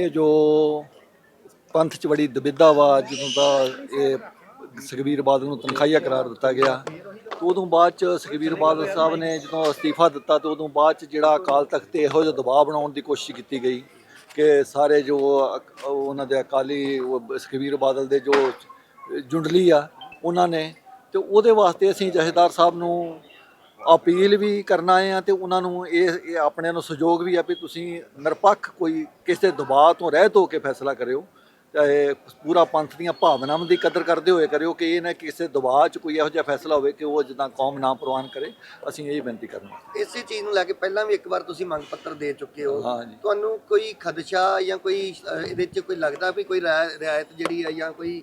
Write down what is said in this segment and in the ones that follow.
ਇਹ ਜੋ ਪੰਥ ਚ ਬੜੀ ਦੁਬਿਧਾ ਵਾ ਜਦੋਂ ਦਾ ਇਹ ਸੁਖਬੀਰ ਬਾਦਲ ਨੂੰ ਤਨਖਾਹੀਆ ਕਰਾਰ ਦਿੱਤਾ ਗਿਆ ਉਦੋਂ ਬਾਅਦ ਚ ਸੁਖਬੀਰ ਬਾਦਲ ਸਾਹਿਬ ਨੇ ਜਦੋਂ ਅਸਤੀਫਾ ਦਿੱਤਾ, ਤੇ ਉਦੋਂ ਬਾਅਦ ਚ ਜਿਹੜਾ ਅਕਾਲ ਤਖਤ ਤੇ ਇਹੋ ਜਿਹਾ ਦਬਾਅ ਬਣਾਉਣ ਦੀ ਕੋਸ਼ਿਸ਼ ਕੀਤੀ ਗਈ ਕਿ ਸਾਰੇ ਜੋ ਉਹਨਾਂ ਦੇ ਅਕਾਲੀ ਸੁਖਬੀਰ ਬਾਦਲ ਦੇ ਜੋ ਜੁੰਡਲੀ ਆ, ਉਹਨਾਂ ਨੇ, ਤੇ ਉਹਦੇ ਵਾਸਤੇ ਅਸੀਂ ਜਥੇਦਾਰ ਸਾਹਿਬ ਨੂੰ ਅਪੀਲ ਵੀ ਕਰਨ ਆ ਤੇ ਉਹਨਾਂ ਨੂੰ ਇਹ ਇਹ ਆਪਣੇ ਨੂੰ ਸਹਿਯੋਗ ਵੀ ਆ ਵੀ ਤੁਸੀਂ ਨਿਰਪੱਖ ਕੋਈ ਕਿਸੇ ਦਬਾਅ ਤੋਂ ਰਹਿਤ ਹੋ ਕੇ ਫੈਸਲਾ ਕਰਿਓ। ਚਾਹੇ ਪੂਰਾ ਪੰਥ ਦੀਆਂ ਭਾਵਨਾਵਾਂ ਦੀ ਕਦਰ ਕਰਦੇ ਹੋਏ ਕਰਿਓ ਕਿ ਇਹ ਨਾ ਕਿਸੇ ਦਬਾਅ 'ਚ ਕੋਈ ਇਹੋ ਜਿਹਾ ਫੈਸਲਾ ਹੋਵੇ ਕਿ ਉਹ ਜਿੱਦਾਂ ਕੌਮ ਨਾ ਪ੍ਰਵਾਨ ਕਰੇ। ਅਸੀਂ ਇਹ ਬੇਨਤੀ ਕਰਨਾ। ਇਸੇ ਚੀਜ਼ ਨੂੰ ਲੈ ਕੇ ਪਹਿਲਾਂ ਵੀ ਇੱਕ ਵਾਰ ਤੁਸੀਂ ਮੰਗ ਪੱਤਰ ਦੇ ਚੁੱਕੇ ਹੋ। ਤੁਹਾਨੂੰ ਕੋਈ ਖਦਸ਼ਾ ਜਾਂ ਕੋਈ ਇਹਦੇ 'ਚ ਕੋਈ ਲੱਗਦਾ ਵੀ ਕੋਈ ਰਿਆ- ਰਿਆਇਤ ਜਿਹੜੀ ਹੈ ਜਾਂ ਕੋਈ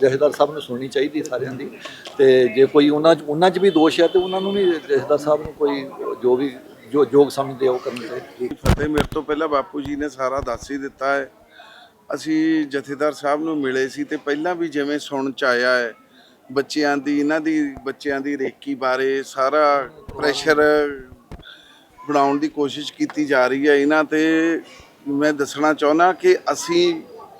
ਜਥੇਦਾਰ ਸਾਹਿਬ ਨੂੰ ਸੁਣਨੀ ਚਾਹੀਦੀ ਸਾਰਿਆਂ ਦੀ। ਤੇ ਜੇ ਕੋਈ ਉਹਨਾਂ 'ਚ ਉਹਨਾਂ 'ਚ ਵੀ ਦੋਸ਼ ਹੈ ਤੇ ਉਹਨਾਂ ਨੂੰ ਵੀ ਜਥੇਦਾਰ ਸਾਹਿਬ ਨੂੰ ਕੋਈ ਜੋ ਵੀ, ਜੋ ਯੋਗ ਸਮਝਦੇ ਉਹ ਕਰਨੀ ਚਾਹੀਦੀ। ਫਤਿਹ ਮੇਰੇ ਤੋਂ ਪਹਿਲਾਂ ਬਾਪੂ ਜੀ ਨੇ ਸਾਰਾ ਦੱਸ ਹੀ ਦਿੱਤਾ ਹੈ। ਅਸੀਂ ਜਥੇਦਾਰ ਸਾਹਿਬ ਨੂੰ ਮਿਲੇ ਸੀ ਤੇ ਪਹਿਲਾਂ ਵੀ ਜਿਵੇਂ ਸੁਣ ਚ ਆਇਆ ਹੈ, ਬੱਚਿਆਂ ਦੀ, ਇਹਨਾਂ ਦੀ, ਬੱਚਿਆਂ ਦੀ ਰੇਕੀ ਬਾਰੇ ਸਾਰਾ ਪ੍ਰੈਸ਼ਰ ਬਣਾਉਣ ਦੀ ਕੋਸ਼ਿਸ਼ ਕੀਤੀ ਜਾ ਰਹੀ ਹੈ। ਇਹਨਾਂ ਤੇ ਮੈਂ ਦੱਸਣਾ ਚਾਹੁੰਦਾ ਕਿ ਅਸੀਂ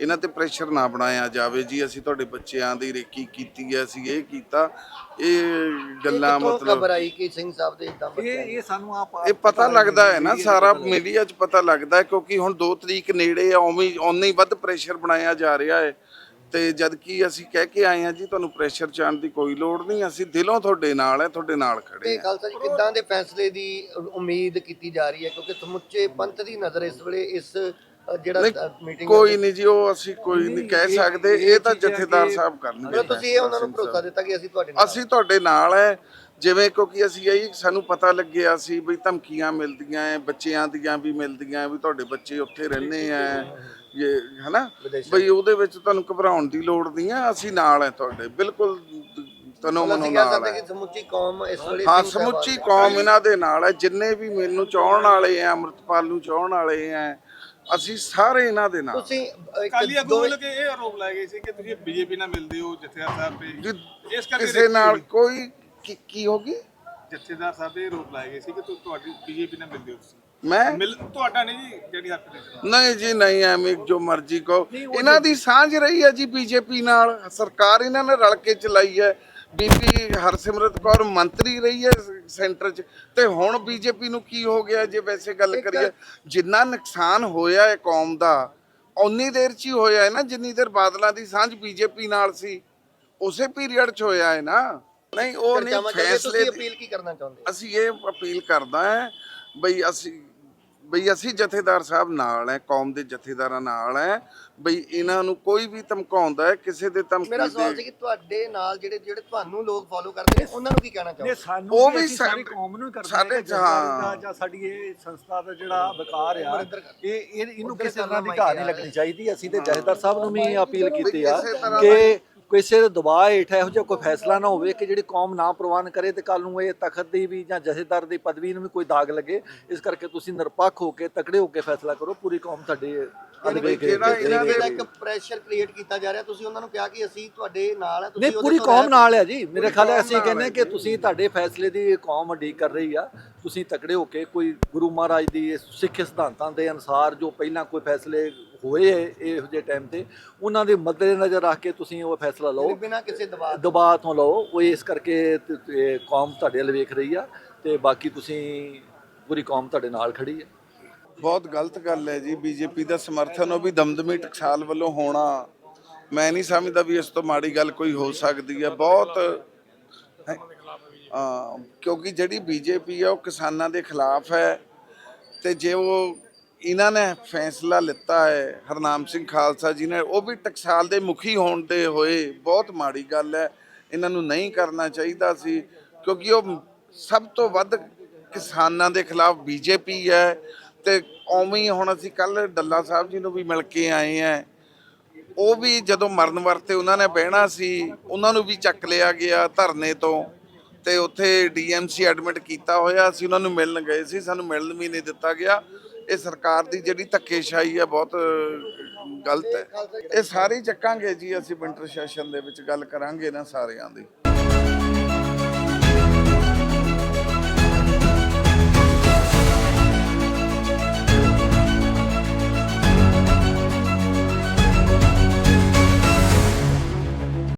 ਇਹਨਾਂ ਤੇ ਪ੍ਰੈਸ਼ਰ ਨਾ ਬਣਾਇਆ ਜਾਵੇ ਜੀ। ਅਸੀਂ ਤੁਹਾਡੇ ਬੱਚਿਆਂ ਦੀ ਰੇਕੀ ਕੀਤੀ ਹੈ ਅਸੀਂ ਇਹ ਕੀਤਾ। ਇਹ ਗੱਲਾਂ ਮਤਲਬ ਖਬਰ ਆਈ ਕਿ ਸਿੰਘ ਸਾਹਿਬ ਦੇ ਇਦਾਂ ਇਹ ਇਹ ਸਾਨੂੰ ਆਪ ਇਹ ਪਤਾ ਲੱਗਦਾ ਹੈ ਨਾ ਸਾਰਾ ਮੀਡੀਆ 'ਚ ਪਤਾ ਲੱਗਦਾ ਹੈ ਕਿਉਂਕਿ ਹੁਣ 2 ਤਰੀਕ ਨੇੜੇ ਆ ਉਵੇਂ ਉਨਾ ਹੀ ਵੱਧ ਪ੍ਰੈਸ਼ਰ ਬਣਾਇਆ ਜਾ ਰਿਹਾ ਹੈ। ਤੇ ਜਦ ਕਿ ਅਸੀਂ ਕਹਿ ਕੇ ਆਏ ਹਾਂ ਜੀ ਤੁਹਾਨੂੰ ਪ੍ਰੈਸ਼ਰ ਚਾਣ ਦੀ ਕੋਈ ਲੋੜ ਨਹੀਂ ਅਸੀਂ ਦਿਲੋਂ ਤੁਹਾਡੇ ਨਾਲ ਹੈ ਤੁਹਾਡੇ ਨਾਲ ਖੜੇ ਤੇ ਖਾਲਸਾ ਜੀ ਕਿੱਦਾਂ ਦੇ ਫੈਸਲੇ ਦੀ ਉਮੀਦ ਕੀਤੀ ਜਾ ਰਹੀ ਹੈ? ਕਿਉਂਕਿ ਸਮੁੱਚੇ ਪੰਥ ਦੀ ਨਜ਼ਰ ਇਸ ਵੇਲੇ ਇਸ ਜਿਹੜਾ ਮੀਟਿੰਗ ਕੋਈ ਨਹੀਂ ਜੀ ਉਹ ਅਸੀਂ ਕੋਈ ਨਹੀਂ ਕਹਿ ਸਕਦੇ ਇਹ ਤਾਂ ਜਥੇਦਾਰ ਸਾਹਿਬ ਕਰਨਗੇ ਤੁਸੀਂ ਇਹ ਉਹਨਾਂ ਨੂੰ ਭਰੋਸਾ ਦਿੱਤਾ ਕਿ ਅਸੀਂ ਤੁਹਾਡੇ ਨਾਲ ਅਸੀਂ ਤੁਹਾਡੇ ਨਾਲ ਹੈ ਜਿਵੇਂ ਕਿਉਂਕਿ ਅਸੀਂ ਇਹ ਸਾਨੂੰ ਪਤਾ ਲੱਗਿਆ ਸੀ ਵੀ ਧਮਕੀਆਂ ਮਿਲਦੀਆਂ ਐ ਬੱਚਿਆਂ ਦੀਆਂ ਵੀ ਮਿਲਦੀਆਂ ਵੀ ਤੁਹਾਡੇ ਬੱਚੇ ਉੱਥੇ ਰਹਿੰਦੇ ਆ ਇਹ ਹਨਾ? ਬਈ ਉਹਦੇ ਵਿੱਚ ਤੁਹਾਨੂੰ ਘਬਰਾਉਣ ਦੀ ਲੋੜ ਨਹੀਂ ਆ ਅਸੀਂ ਨਾਲ ਹੈ ਤੁਹਾਡੇ ਬਿਲਕੁਲ ਤਨੋ ਮਨੋ ਨਾਲ ਹੈ। ਸਮੁੱਚੀ ਕੌਮ ਇਸ ਵੇਲੇ ਹਾਂ ਸਮੁੱਚੀ ਕੌਮ ਇਹਨਾਂ ਦੇ ਨਾਲ ਹੈ ਜਿੰਨੇ ਵੀ ਮੈਨੂੰ ਚਾਹਣ ਵਾਲੇ ਆ ਅੰਮ੍ਰਿਤਪਾਲ ਨੂੰ ਚਾਹਣ ਵਾਲੇ ਆ ਅਸੀਂ ਸਾਰੇ ਇਹਨਾਂ ਦੇ ਨਾਲ। ਤੁਸੀਂ ਕਾਲੀ ਆਗੂ ਵੱਲੋਂ ਕਿ ਇਹ ਆਰੋਪ ਲਾਏ ਗਏ ਸੀ ਕਿ ਤੁਸੀਂ ਬੀਜੇਪੀ ਨਾਲ ਮਿਲਦੇ ਹੋ ਜਥੇਦਾਰ ਸਾਹਿਬ ਤੇ। ਇਸ ਕਰਕੇ ਕਿਸੇ ਨਾਲ। ਕੋਈ ਕੀ- ਕੀ ਹੋਗੀ ਜਥੇਦਾਰ ਸਾਹਿਬ ਦੇ ਆਰੋਪ ਲਾਏ ਗਏ ਸੀ ਕਿ ਤੁਹਾਡੀ ਬੀਜੇਪੀ ਨਾਲ ਮਿਲਦੇ ਹੋ ਤੁਸੀਂ। ਮੈਂ? ਮਿਲ ਤੁਹਾਡਾ ਨਹੀਂ ਜੀ ਜਿਹੜੀ ਹੱਕ ਦੇ ਨਹੀਂ ਜੀ ਨਹੀਂ ਐਵੇਂ ਜੋ ਮਰਜ਼ੀ ਕਹੋ। ਇਹਨਾਂ ਦੀ ਸਾਂਝ ਰਹੀ ਹੈ ਜੀ ਬੀਜੇਪੀ ਨਾਲ। ਸਰਕਾਰ ਇਹਨਾਂ ਨੇ ਰਲ ਕੇ ਚਲਾਈ ਹੈ। ਬੀਬੀ ਹਰਸਿਮਰਤ ਕੌਰ ਮੰਤਰੀ ਰਹੀ ਹੈ ਸੈਂਟਰ 'ਚ। ਤੇ ਹੁਣ ਬੀਜੇਪੀ ਨੂੰ ਕੀ ਹੋ ਗਿਆ ਜੇ ਵੈਸੇ ਗੱਲ ਕਰੀਏ? ਜਿੰਨਾ ਨੁਕਸਾਨ ਹੋਇਆ ਹੈ ਕੌਮ ਦਾ ਉਨੀ ਦੇਰ 'ਚ ਹੀ ਹੋਇਆ ਹੈ ਨਾ ਜਿੰਨੀ ਦੇਰ ਬਾਦਲਾਂ ਦੀ ਸਾਂਝ ਬੀਜੇਪੀ ਨਾਲ ਸੀ। ਉਸੇ ਪੀਰੀਅਡ 'ਚ ਹੋਇਆ ਹੈ ਨਾ। ਨਹੀਂ ਉਹ ਨਹੀਂ ਫੈਸਲੇ ਤੁਸੀਂ ਅਪੀਲ ਕੀ ਕਰਨਾ ਚਾਹੁੰਦੇ? ਅਸੀਂ ਇਹ ਅਪੀਲ ਕਰਦਾ ਹੈ ਬਈ ਅਸੀਂ ਬਈ ਅਸੀਂ ਜਥੇਦਾਰ ਸਾਹਿਬ ਨਾਲ ਹੈ ਕੌਮ ਦੇ ਜਥੇਦਾਰਾਂ ਨਾਲ ਹੈ ਬਈ ਇਹਨਾਂ ਨੂੰ ਕੋਈ ਵੀ ਧਮਕਾਉਂਦਾ ਹੈ ਕਿਸੇ ਦੇ ਮੇਰਾ ਧਮਕੀ ਸਵਾਲ ਸੀ ਕਿ ਤੁਹਾਡੇ ਨਾਲ ਜਿਹੜੇ ਜਿਹੜੇ ਤੁਹਾਨੂੰ ਲੋਕ ਫਾਲੋ ਕਰਦੇ ਨੇ ਉਹਨਾਂ ਨੂੰ ਕੀ ਕਹਿਣਾ ਚਾਹੋਗੇ ਸਾਨੂੰ ਉਹ ਵੀ ਸਾਰੀ ਸਾਡੇ- ਕੌਮ ਨੂੰ ਹੀ ਕਰਦੇ ਸਾਡੇ ਨੇ ਜਥੇਦਾਰੀ ਦਾ ਹਾਂ। ਜਾਂ ਸਾਡੀ ਇਹ ਸੰਸਥਾ ਦਾ ਜਿਹੜਾ ਵਿਕਾਰ ਆ। ਇਹ ਇਹ ਇਹਨੂੰ ਕਿਸੇ ਤਰ੍ਹਾਂ ਦੀ ਘਾਟ ਨਹੀਂ। ਲੱਗਣੀ ਚਾਹੀਦੀ ਅਸੀਂ ਤੇ ਜਥੇਦਾਰ ਸਾਹਿਬ ਨੂੰ ਵੀ ਅਪੀਲ ਕੀਤੀ ਆ ਕਿ ਕਿਸੇ ਦੇ ਦਬਾਅ ਹੇਠ ਇਹੋ ਜਿਹਾ ਕੋਈ ਫੈਸਲਾ ਨਾ ਹੋਵੇ ਕਿ ਜਿਹੜੀ ਕੌਮ ਨਾ ਪ੍ਰਵਾਨ ਕਰੇ ਤੇ ਕੱਲ ਨੂੰ ਇਹ ਤਖਤ ਦੀ ਵੀ ਜਾਂ ਜਥੇਦਾਰ ਦੀ ਪਦਵੀ ਨੂੰ ਵੀ ਕੋਈ ਦਾਗ ਲੱਗੇ ਇਸ ਕਰਕੇ ਤੁਸੀਂ ਨਿਰਪੱਖ ਹੋ ਕੇ ਤਕੜੇ ਹੋ ਕੇ ਫੈਸਲਾ ਕਰੋ ਪੂਰੀ ਕੌਮ ਤੁਹਾਡੇ ਜਿਹੜਾ ਇਹਨਾਂ ਦੇ- ਜਿਹੜਾ ਇੱਕ ਪ੍ਰੈਸ਼ਰ ਕ੍ਰੀਏਟ ਕੀਤਾ ਜਾ ਰਿਹਾ ਤੁਸੀਂ ਉਹਨਾਂ ਨੂੰ ਕਿਹਾ ਕਿ ਅਸੀਂ ਤੁਹਾਡੇ ਨਾਲ ਨਹੀਂ ਪੂਰੀ ਕੌਮ ਨਾਲ ਹੈ ਜੀ। ਮੇਰੇ ਖਿਆਲ ਹੈ ਅਸੀਂ ਕਹਿੰਦੇ ਕਿ ਤੁਸੀਂ ਤੁਹਾਡੇ ਫੈਸਲੇ ਦੀ ਕੌਮ ਉਡੀਕ ਕਰ ਰਹੀ ਆ। ਤੁਸੀਂ ਤਕੜੇ ਹੋ ਕੇ ਕੋਈ ਗੁਰੂ ਮਹਾਰਾਜ ਦੀ ਸਿੱਖ ਸਿਧਾਂਤਾਂ ਦੇ ਅਨੁਸਾਰ ਜੋ ਪਹਿਲਾਂ ਕੋਈ ਫੈਸਲੇ ਹੋਏ ਹੈ ਇਹੋ ਜਿਹੇ ਟਾਈਮ ਤੇ ਉਹਨਾਂ ਦੇ ਮੱਦੇ ਨਜ਼ਰ ਰੱਖ ਕੇ ਤੁਸੀਂ ਉਹ ਫੈਸਲਾ ਲਓ। ਬਿਨਾਂ ਕਿਸੇ ਦਬਾਅ ਦਬਾਅ ਤੋਂ ਲਓ। ਉਹ ਇਸ ਕਰਕੇ ਕੌਮ ਤੁਹਾਡੇ ਵੱਲ ਵੇਖ ਰਹੀ ਆ ਤੇ ਬਾਕੀ ਤੁਸੀਂ ਪੂਰੀ ਕੌਮ ਤੁਹਾਡੇ ਨਾਲ ਖੜੀ ਹੈ ਬਹੁਤ ਗਲਤ ਗੱਲ ਹੈ ਜੀ। ਬੀਜੇਪੀ ਦਾ ਸਮਰਥਨ ਉਹ ਵੀ ਦਮਦਮੀ ਟਕਸਾਲ ਵੱਲੋਂ ਹੋਣਾ। ਮੈਂ ਨਹੀਂ ਸਮਝਦਾ ਵੀ ਇਸ ਤੋਂ ਮਾੜੀ ਗੱਲ ਕੋਈ ਹੋ ਸਕਦੀ ਹੈ ਬਹੁਤ ਕਿਉਂਕਿ ਜਿਹੜੀ ਬੀਜੇਪੀ ਹੈ ਉਹ ਕਿਸਾਨਾਂ ਦੇ ਖਿਲਾਫ ਹੈ ਤੇ ਜੇ ਉਹ ਇਹਨਾਂ ਨੇ ਫੈਸਲਾ ਲਿੱਤਾ ਹੈ, ਹਰਨਾਮ ਸਿੰਘ ਖਾਲਸਾ ਜੀ ਨੇ। ਉਹ ਵੀ ਟਕਸਾਲ ਦੇ ਮੁਖੀ ਹੋਣ ਦੇ ਹੋਏ, ਬਹੁਤ ਮਾੜੀ ਗੱਲ ਹੈ। ਇਹਨਾਂ ਨੂੰ ਨਹੀਂ ਕਰਨਾ ਚਾਹੀਦਾ ਸੀ, ਕਿਉਂਕਿ ਉਹ ਸਭ ਤੋਂ ਵੱਧ ਕਿਸਾਨਾਂ ਦੇ ਖਿਲਾਫ ਬੀਜੇਪੀ ਹੈ ਤੇ ਕੌਮੀ ਹੁਣ ਅਸੀਂ ਕੱਲ ਡੱਲਾ ਸਾਹਿਬ ਜੀ ਨੂੰ ਵੀ ਮਿਲ ਕੇ ਆਏ ਆ ਉਹ ਵੀ ਜਦੋਂ ਮਰਨ ਵਰਤੇ ਉਹਨਾਂ ਨੇ ਬਹਿਣਾ ਸੀ, ਉਹਨਾਂ ਨੂੰ ਵੀ ਚੱਕ ਲਿਆ ਗਿਆ ਧਰਨੇ ਤੋਂ ਤੇ ਉੱਥੇ ਡੀਐਮਸੀ ਐਡਮਿਟ ਕੀਤਾ ਹੋਇਆ ਸੀ, ਉਹਨਾਂ ਨੂੰ ਮਿਲਣ ਗਏ ਸੀ, ਸਾਨੂੰ ਮਿਲਣ ਵੀ ਨਹੀਂ ਦਿੱਤਾ ਗਿਆ। ਇਹ ਸਰਕਾਰ ਦੀ ਜਿਹੜੀ ਧੱਕੇਸ਼ਾਹੀ ਹੈ ਬਹੁਤ ਗਲਤ ਹੈ। ਇਹ ਸਾਰੀ ਚੱਕਾਂਗੇ ਜੀ, ਅਸੀਂ ਵਿੰਟਰ ਸੈਸ਼ਨ ਦੇ ਵਿੱਚ ਗੱਲ ਕਰਾਂਗੇ ਨਾ ਸਾਰਿਆਂ ਦੀ।